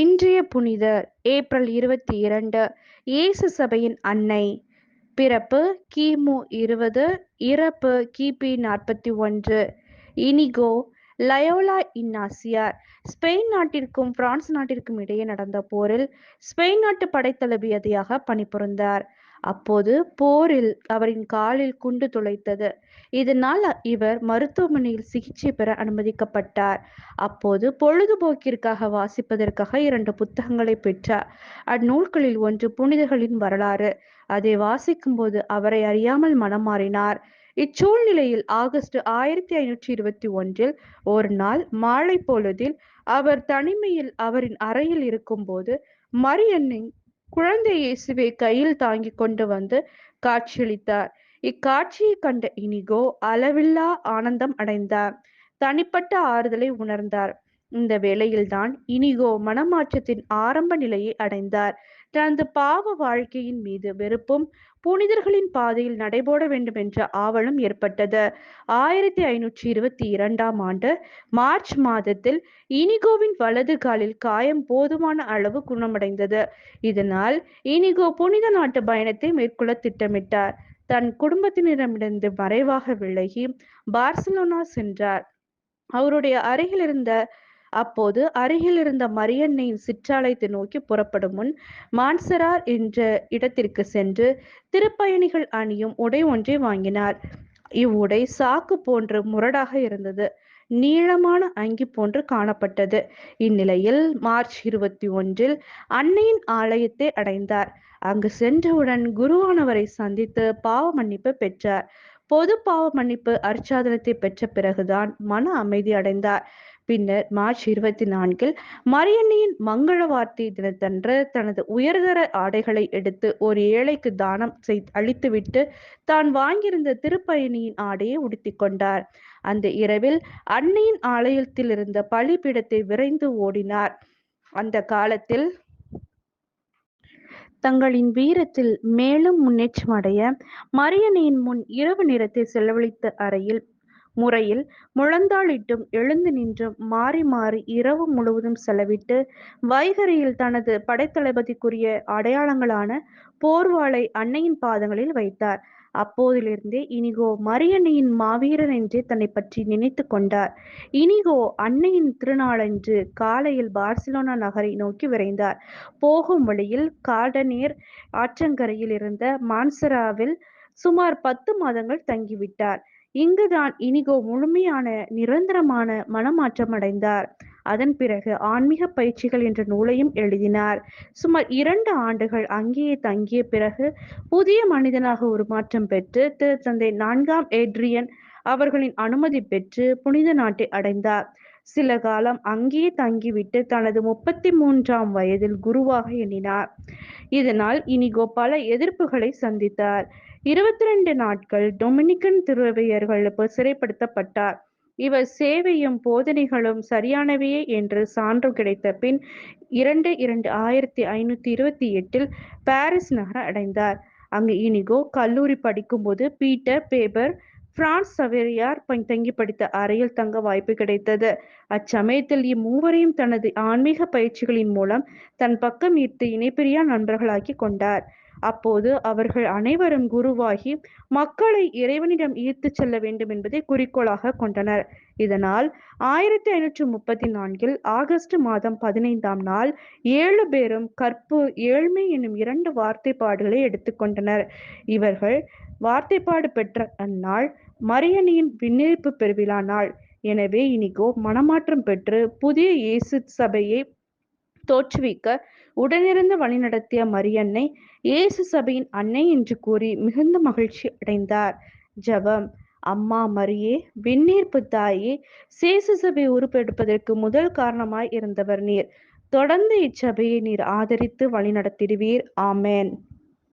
இன்றைய புனிதர் ஏப்ரல் இருபத்தி இரண்டு இயேசு சபையின் அன்னை. பிறப்பு கிமு இருபது இறப்பு கிபி நாற்பத்தி ஒன்று. இனிகோ லயோலா இன்னாசியார் ஸ்பெயின் நாட்டிற்கும் பிரான்ஸ் நாட்டிற்கும் இடையே நடந்த போரில் ஸ்பெயின் நாட்டு படைத்தளபதியாக பணிபுரிந்தார். அப்போது போரில் அவரின் காலில் குண்டு துளைத்தது. இதனால் இவர் மருத்துவமனையில் சிகிச்சை பெற அனுமதிக்கப்பட்டார். அப்போது பொழுதுபோக்கிற்காக வாசிப்பதற்காக இரண்டு புத்தகங்களை பெற்றார். அந்நூல்களில் ஒன்று புனிதர்களின் வரலாறு. அதை வாசிக்கும்போது அவரை அறியாமல் மனம் மாறினார். இச்சூழ்நிலையில் ஆகஸ்ட் ஆயிரத்தி ஐநூற்றி இருபத்தி ஒன்றில் ஒரு நாள் மாலை பொழுதில் அவர் தனிமையில் அவரின் அறையில் இருக்கும்போது மரியன்னின் குழந்தை இயேசுவை கையில் தாங்கி கொண்டு வந்து காட்சியளித்தார். இக்காட்சியை கண்ட இனிகோ அளவில்லா ஆனந்தம் அடைந்தார். தனிப்பட்ட ஆறுதலை உணர்ந்தார். இந்த வேளையில்தான் இனிகோ மனமாற்றத்தின் ஆரம்ப நிலையை அடைந்தார். தனது பாவ வாழ்க்கையின் மீது வெறுப்பும் புனிதர்களின் பாதையில் நடைபோட வேண்டும் என்ற ஆவலும் ஏற்பட்டது. ஆயிரத்தி ஐநூற்றி இருபத்தி இரண்டாம் ஆண்டு மார்ச் மாதத்தில் இனிகோவின் வலது காலில் காயம் போதுமான அளவு குணமடைந்தது. இதனால் இனிகோ புனித நாட்டு பயணத்தை மேற்கொள்ள திட்டமிட்டார். தன் குடும்பத்தினரிடமிருந்து மறைவாக விலகி பார்சலோனா சென்றார். அவருடைய அருகில் இருந்த அப்போது அருகில் இருந்த மரியன்னையின் சிற்றாலயத்தை நோக்கி புறப்படும் முன் மான்சரார் என்ற இடத்திற்கு சென்று திருப்பயணிகள் அணியும் உடை ஒன்றை வாங்கினார். இவ்வுடை சாக்கு போன்று முரடாக இருந்தது. நீளமான அங்கி போன்று காணப்பட்டது. இந்நிலையில் மார்ச் இருபத்தி ஒன்றில் அன்னையின் ஆலயத்தை அடைந்தார். அங்கு சென்றவுடன் குருவானவரை சந்தித்து பாவ மன்னிப்பு பெற்றார். பொது பாவ மன்னிப்பு அர்ச்சாதனத்தை பெற்ற பிறகுதான் மன அமைதி அடைந்தார். பின்னர் மார்ச் இருபத்தி நான்கில் மரியன்னையின் மங்கள வார்த்தை தினத்தன்று தனது உயர்தர ஆடைகளை எடுத்து ஒரு ஏழைக்கு தானம் செய் அளித்துவிட்டு தான் வாங்கியிருந்த திருப்பயணியின் ஆடையை உடுத்தி கொண்டார். அந்த இரவில் அன்னையின் ஆலயத்தில் இருந்த பலிபீடத்தை விரைந்து ஓடினார். அந்த காலத்தில் தங்களின் வீரத்தில் மேலும் முன்னேற்றமடைய மரியனையின் மரியணையின் முன் இரவு நேரத்தை செலவழித்த அறையில் முறையில் முழந்தாளிட்டும் எழுந்து நின்றும் மாறி மாறி இரவு முழுவதும் செலவிட்டு வைகரையில் தனது படைத்தளபதிக்குரிய அடையாளங்களான போர்வாளை அன்னையின் பாதங்களில் வைத்தார். அப்போதிலிருந்தே இனிகோ மரியன்னையின் மாவீரன் என்றே தன்னை பற்றி நினைத்து கொண்டார். இனிகோ அன்னையின் திருநாளன்று காலையில் பார்சிலோனா நகரை நோக்கி விரைந்தார். போகும் வழியில் கார்டனேர் ஆற்றங்கரையில் இருந்த மான்சராவில் சுமார் பத்து மாதங்கள் தங்கிவிட்டார். இங்குதான் இனிகோ முழுமையான நிரந்தரமான மனமாற்றம் அடைந்தார். அதன் பிறகு ஆன்மீக பயிற்சிகள் என்ற நூலையும் எழுதினார். சுமார் இரண்டு ஆண்டுகள் அங்கேயே தங்கிய பிறகு புதிய மனிதனாக உருமாற்றம் பெற்று திருத்தந்தை நான்காம் ஏட்ரியன் அவர்களின் அனுமதி பெற்று புனித நாட்டை அடைந்தார். சில காலம் அங்கேயே தங்கிவிட்டு தனது முப்பத்தி மூன்றாம் வயதில் குருவாக எண்ணினார். இதனால் இனிகோ பல எதிர்ப்புகளை சந்தித்தார். இருபத்தி ரெண்டு நாட்கள் டொமினிக்கன் துறவியர்கள் சிறைப்படுத்தப்பட்டார். இவர் சேவையும் போதனைகளும் சரியானவையே என்று சான்று கிடைத்த பின் இரண்டு இரண்டு ஆயிரத்தி ஐநூத்தி இருபத்தி எட்டில் பாரிஸ் நகர அடைந்தார். அங்கு இனிகோ கல்லூரி படிக்கும்போது பீட்டர் பேபர் பிரான்ஸ் சவேரியார் தங்கி படித்த அறையில் தங்க வாய்ப்பு கிடைத்தது. அச்சமயத்தில் இம்மூவரையும் தனது ஆன்மீக பயிற்சிகளின் மூலம் தன் பக்கம் ஈர்த்து இணைப்பிரியா நண்பர்களாக்கி கொண்டார். அப்போது அவர்கள் அனைவரும் குருவாகி மக்களை இறைவனிடம் ஈர்த்து செல்ல வேண்டும் என்பதை குறிக்கோளாக கொண்டனர். இதனால் ஆயிரத்தி ஐநூற்றி முப்பத்தி நான்கில் ஆகஸ்ட் மாதம் பதினைந்தாம் நாள் ஏழு பேரும் கற்பு ஏழ்மை என்னும் இரண்டு வார்த்தைப்பாடுகளை எடுத்துக்கொண்டனர் இவர்கள் வார்த்தைப்பாடு பெற்ற அந்நாள் மரியணியின் விண்ணீர்ப்பு பெருவிழா நாள் எனவே இனிகோ மனமாற்றம் பெற்று புதிய இயேசு சபையை தோற்றுவிக்க உடனிருந்து வழிநடத்திய மரியன்னை இயேசு சபையின் அன்னை என்று கூறி மிகுந்த மகிழ்ச்சி அடைந்தார். ஜபம். அம்மா மரியே விண்ணீர்ப்பு தாயே சேசு சபை உருப்பெடுப்பதற்கு முதல் காரணமாய் இருந்தவர் நீர். தொடர்ந்து இச்சபையை நீர் ஆதரித்து வழிநடத்திடுவீர். ஆமேன்.